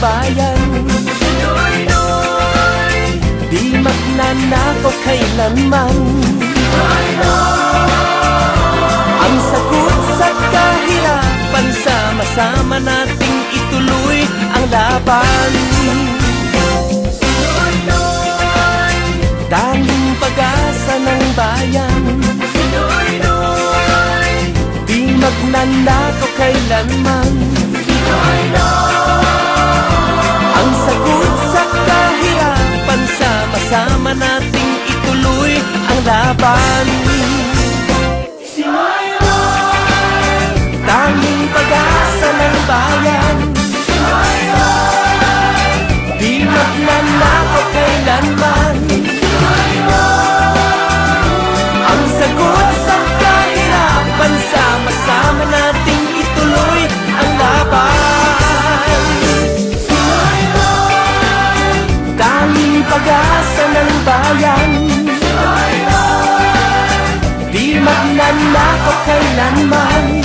bayan. Di magnanakaw kailanman. Ang sagot sa kahirapan Sama-sama nating ituloy ang laban. Tanging pag-asa ng bayan. Di magnanakaw kailanman Ang sagot sa kahirapan Sama-sama nating ituloy ang laban. Tanging pag-asa na ako kailanman.